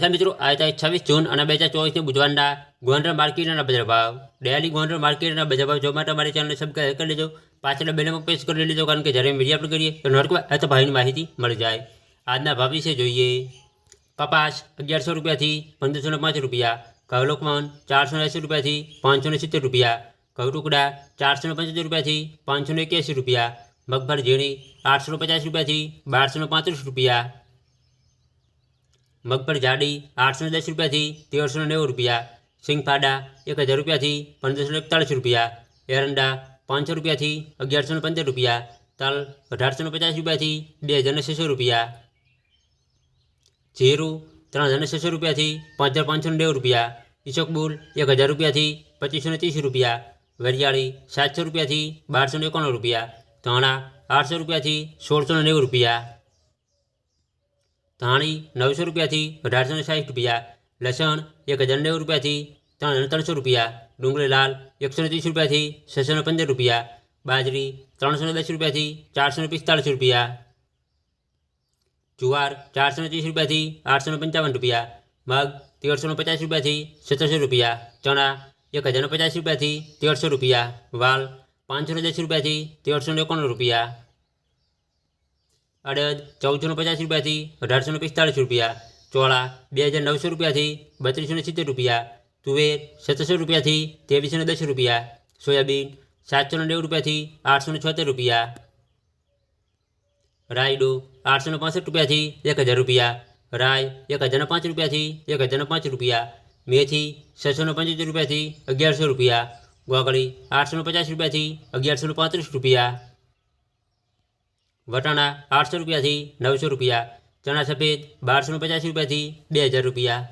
જય મિત્રો આતા 26 જૂન 2024 ને બુધવારના ગોંડર માર્કેટના બજાર ભાવ દેહલી ગોંડર માર્કેટના બજાર ભાવ જોમા તમારા ચેનલને સબ્સ્ક્રાઇબ કરી લેજો પાછળ બેલ મક પ્રેસ કરી લેજો કારણ કે જ્યારે મીડિયા અપગરીય તો નોરકવા આ તો ભાઈની માહિતી મળી જાય આજના ભાવ છે જોઈએ પાપાસ 1100 રૂપિયા થી 1555 રૂપિયા કળુકમન 480 રૂપિયા થી 570 રૂપિયા કવરુકડા 475 રૂપિયા થી 581 રૂપિયા મગ ભર જીડી 850 રૂપિયા થી 1235 રૂપિયા મગફળી જાડી આઠસો દસ રૂપિયાથી તેરસો નેવું રૂપિયા સિંગફાડા એક હજાર રૂપિયાથી પંદરસો એકતાળીસ રૂપિયા એરંડા પાંચસો રૂપિયાથી અગિયારસો પંદર રૂપિયા તલ અઢારસો ને પચાસ રૂપિયાથી બે હજાર છસો રૂપિયા જીરું ત્રણ હજાર છસો રૂપિયાથી પાંચ હજાર પાંચસો નેવું રૂપિયા ઈસકબુલ એક હજાર રૂપિયાથી પચીસો ત્રીસ રૂપિયા વરિયાળી સાતસો રૂપિયાથી બારસો એકાણું રૂપિયા ધાણા આઠસો રૂપિયાથી સોળસો નેવું રૂપિયા धाणी नौ सौ रुपया अठार सौ साठ रुपया लसन एक हज़ार नौ रुपया थी तरह तरह सौ रुपया डूंगरी लाल एक सौ तीस रुपया थी सौ पंदर रुपया बाजरी तरह सौ दस रुपया चार सौ पिस्तालीस रुपया जुआर चार सौ तीस रुपया आठ सौ पंचावन रुपया मग तेर सौ पचास रुपया थी सौ रुपया चना एक हज़ार पचास रुपया तेरह सौ रुपया वाल पाँच सौ दस रुपया तेरह सौ एकाणु रुपया अड़द चौदह सौ पचास रुपया अठार सौ पिस्तालीस रुपया चौड़ा बजार नौ सौ रुपया बतरीस सौ सीतेर रुपया तुवेर सत्तर सौ रुपया तेवीस सौ दस रुपया सोयाबीन सात सौ नेव रुपया आठ सौ छोतेर रुपया रायडो आठ सौ पांसठ रुपया एक हज़ार रुपया राय एक हज़ार पांच रुपया एक हज़ार पांच रुपया मेथी छः सौ पंचोतर रुपया अगियारो रुपया गोगड़ी आठ सौ पचास रुपया अगियारो पात्र रुपया વટાણા આઠસો રૂપિયાથી નવસો રૂપિયા ચણા સફેદ બારસો પચાસ રૂપિયાથી બે હજાર રૂપિયા